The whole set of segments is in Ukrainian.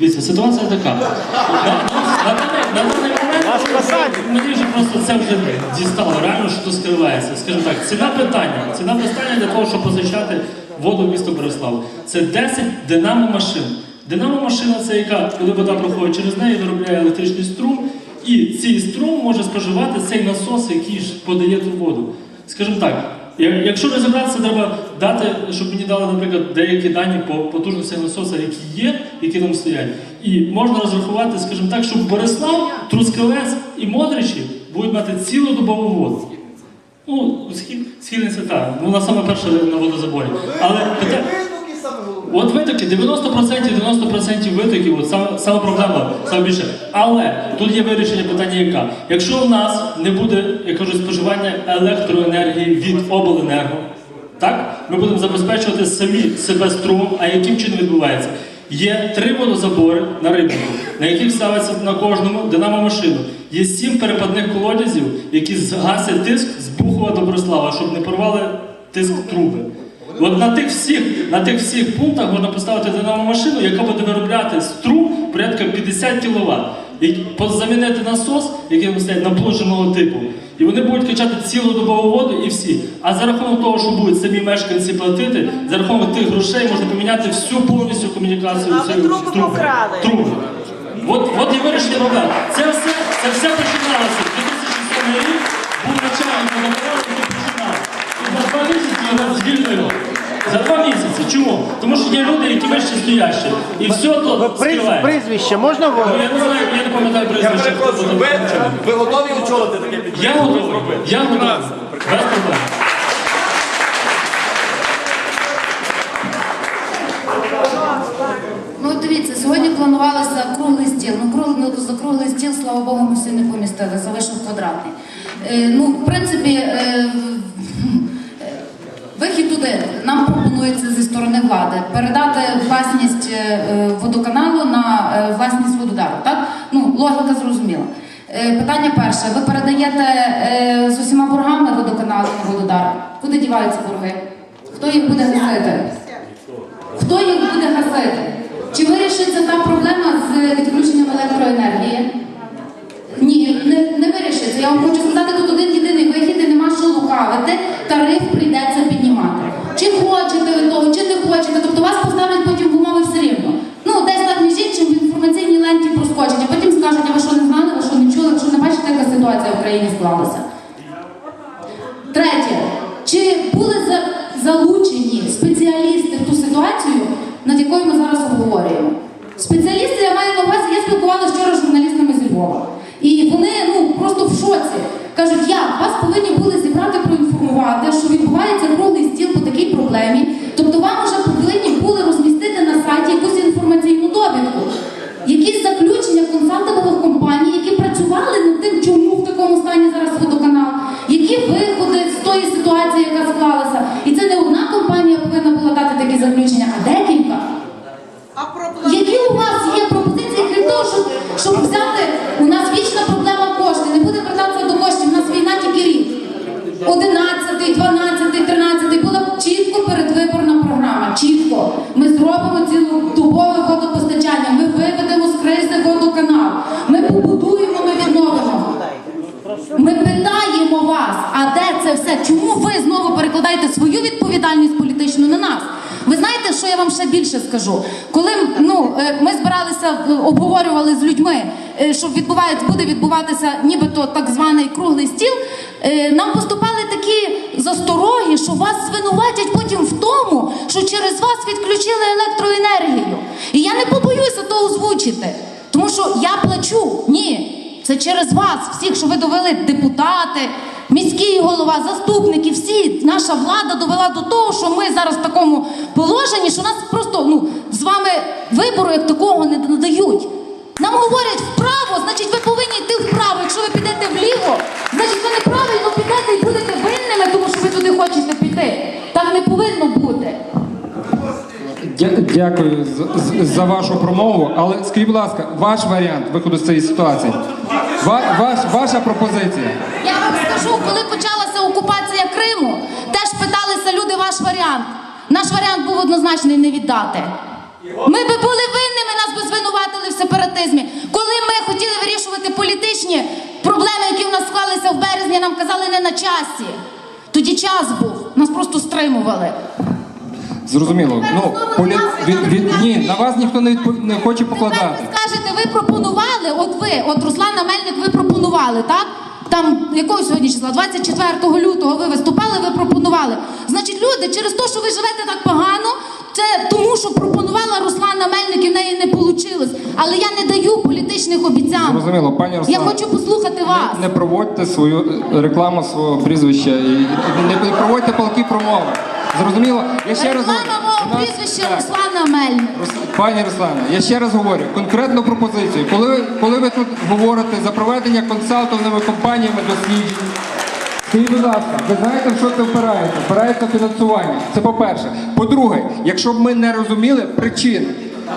Дивіться, ситуація така. На, на, даний- на момент мені вже просто це вже дістало, реально, що тут скривається. Скажімо так, ціна питання. Ціна питання для того, щоб позичати воду в місто Борислав. Це 10 динамо машин. Динамо машина це яка, коли вода проходить через неї, виробляє електричний струм, і цей струм може споживати цей насос, який ж подає ту воду. Скажімо так, якщо розібратися, треба дати, щоб мені дали, наприклад, деякі дані по потужності насоса, які є, які там стоять. І можна розрахувати, скажімо так, щоб Борислав, Трускавець і Модричі будуть мати цілодобову воду. Ну, схильниця так, вона саме перша на водозаборі. Але питання. От витоки, 90%, 90% витоків, от саме, саме проблема, саме більше. Але тут є вирішення питання яка. Якщо у нас не буде, як кажуть, споживання електроенергії від обленерго, так, ми будемо забезпечувати самі себе струмом, а яким чином відбувається? Є три водозабори на рибнику, на яких ставиться на кожному динамо-машину. Є сім перепадних колодязів, які згасять тиск з Бухова до Борислава, щоб не порвали тиск труби. От на тих всіх, на тих всіх пунктах можна поставити динамо машину, яка буде виробляти струм порядка 50 кВт. Замінити насос, який там стоять наплуженого типу. І вони будуть качати цілодобову воду і всі. А за рахунок того, що будуть самі мешканці платити, за рахунок тих грошей можна поміняти всю повністю комунікацію. А ви труби. покрали. Труби. От, от і вирішення проблем. Це все, це все починалося. 2007 рік був начальник який починав. І за два місяці його звільнили. За два місяці. Чому? Тому що є люди, які вище стоящі. І все то приз, прізвище можна Ну. Я не знаю, я не пам'ятаю Я прізвище. перепрошую, ви, ви готові очолити таке Я готовий. Я готовий. Без проблем. Ну от дивіться, сьогодні планувалося круглий стіл. Ну, круглий, ну за круглий стіл, слава Богу, ми всі не помістили, залишив квадратний. Е, ну, в принципі, е, вихід туди нам пропонується зі влади передати власність е, водоканалу на е, власність вододару. Так? Ну, логіка зрозуміла. Е, питання перше: ви передаєте е, з усіма боргами водоканалу на вододар? Куди діваються борги? Хто їх буде гасити? Хто їх буде гасити? Чи вирішиться та проблема з відключенням електроенергії? Ні, не, не вирішиться. Я вам хочу ситуація в Україні склалася. Третє. Чи були залучені спеціалісти в ту ситуацію, над якою ми зараз обговорюємо? Спеціалісти, я маю на увазі, я спілкувалася вчора з журналістами зі Львова. І вони ну просто в шоці. Кажуть, як вас повинні були зібрати проінформувати, що відбувається круглий стіл по такій проблемі. Тобто вам вже повинні були розмістити на сайті якусь інформаційну довідку, якісь все? Чому ви знову перекладаєте свою відповідальність політичну на нас? Ви знаєте, що я вам ще більше скажу? Коли ну, е, ми збиралися, е, обговорювали з людьми, е, що відбувається, буде відбуватися нібито так званий круглий стіл, нам поступали такі застороги, що вас звинуватять потім в тому, що через вас відключили електроенергію. І я не побоюся то озвучити, тому що я плачу. Ні. Це через вас, всіх, що ви довели депутати, міський голова, заступники, всі наша влада довела до того, що ми зараз в такому положенні, що нас просто ну з вами вибору як такого не надають. Нам говорять вправо, значить, ви повинні йти вправо. Якщо ви підете вліво, значить ви неправильно підете і будете винними, тому що ви туди хочете піти. Так не повинно бути. Дя- Дякую за, за вашу промову. Але скажіть, будь ласка, ваш варіант виходу з цієї ситуації. Ва, ваш, ваша пропозиція. Я коли почалася окупація Криму, теж питалися люди ваш варіант. Наш варіант був однозначний не віддати. Ми би були винними, нас би звинуватили в сепаратизмі. Коли ми хотіли вирішувати політичні проблеми, які в нас склалися в березні, нам казали не на часі. Тоді час був, нас просто стримували. Зрозуміло, ну полі... від, від... ні, на вас ніхто не відп... не хоче покладати. Тепер ви скажете, ви пропонували. От ви, от Руслан Намельник, ви пропонували, так? Там якого сьогодні числа? 24 лютого ви виступали, ви пропонували. Значить, люди, через те, що ви живете так погано, це тому, що пропонувала Руслана Мельник і в неї не вийшло. Але я не даю політичних обіцянок. Зрозуміло, пані Я хочу послухати вас. Не проводьте свою е, рекламу свого прізвища і не проводьте палки промови. Зрозуміло? Я ще раз Реклама мого нас- так. Руслана Мельник. Рус- Пані Руслане, я ще раз говорю, конкретну пропозицію. Коли, ви- коли ви тут говорите за проведення консалтовними компаніями досліджень, скажіть, будь ласка, ви знаєте, в що це впирається? Впирається в фінансування. Це по-перше. По-друге, якщо б ми не розуміли причин,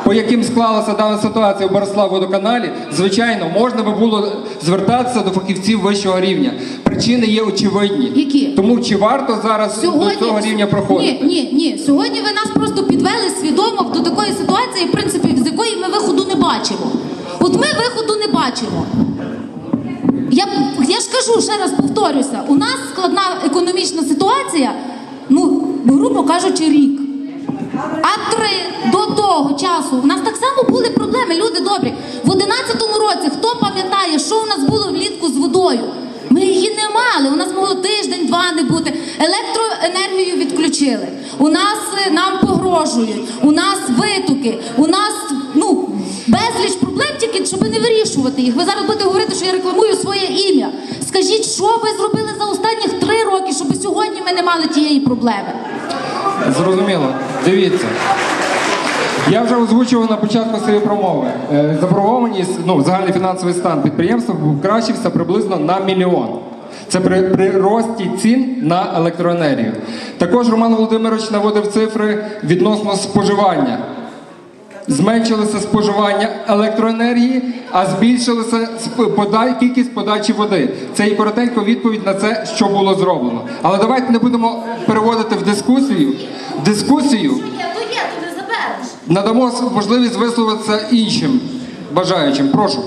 по яким склалася дана ситуація в Борислав-водоканалі, звичайно, можна би було звертатися до фахівців вищого рівня. Причини є очевидні. Які? Тому чи варто зараз до цього рівня проходити? Ні, ні, ні. Сьогодні ви нас просто підвели свідомо до такої ситуації, в принципі, з якої ми виходу не бачимо. От ми виходу не бачимо. Я, я ж кажу, ще раз повторюся, у нас складна економічна ситуація, ну, грубо кажучи, рік. А три до того часу у нас так само були проблеми, люди добрі. В 11-му році хто пам'ятає, що у нас було влітку з водою? Ми її не мали. У нас могло тиждень-два не бути. Електроенергію відключили. У нас е, нам погрожують, у нас витоки, у нас ну безліч проблем, тільки щоб не вирішувати їх. Ви зараз будете говорити, що я рекламую своє ім'я. Скажіть, що ви зробили за останніх три роки, щоб сьогодні ми не мали тієї проблеми? Зрозуміло. Дивіться. Я вже озвучував на початку своєї промови. Е, Заборгованість, ну, загальний фінансовий стан підприємства покращився приблизно на мільйон. Це при, при рості цін на електроенергію. Також Роман Володимирович наводив цифри відносно споживання. Зменшилося споживання електроенергії, а збільшилася подай- кількість подачі води. Це і коротенько відповідь на це, що було зроблено. Але давайте не будемо переводити в дискусію. Дискусію Є, то є, то не забереш. Надамо можливість висловитися іншим бажаючим. Прошу.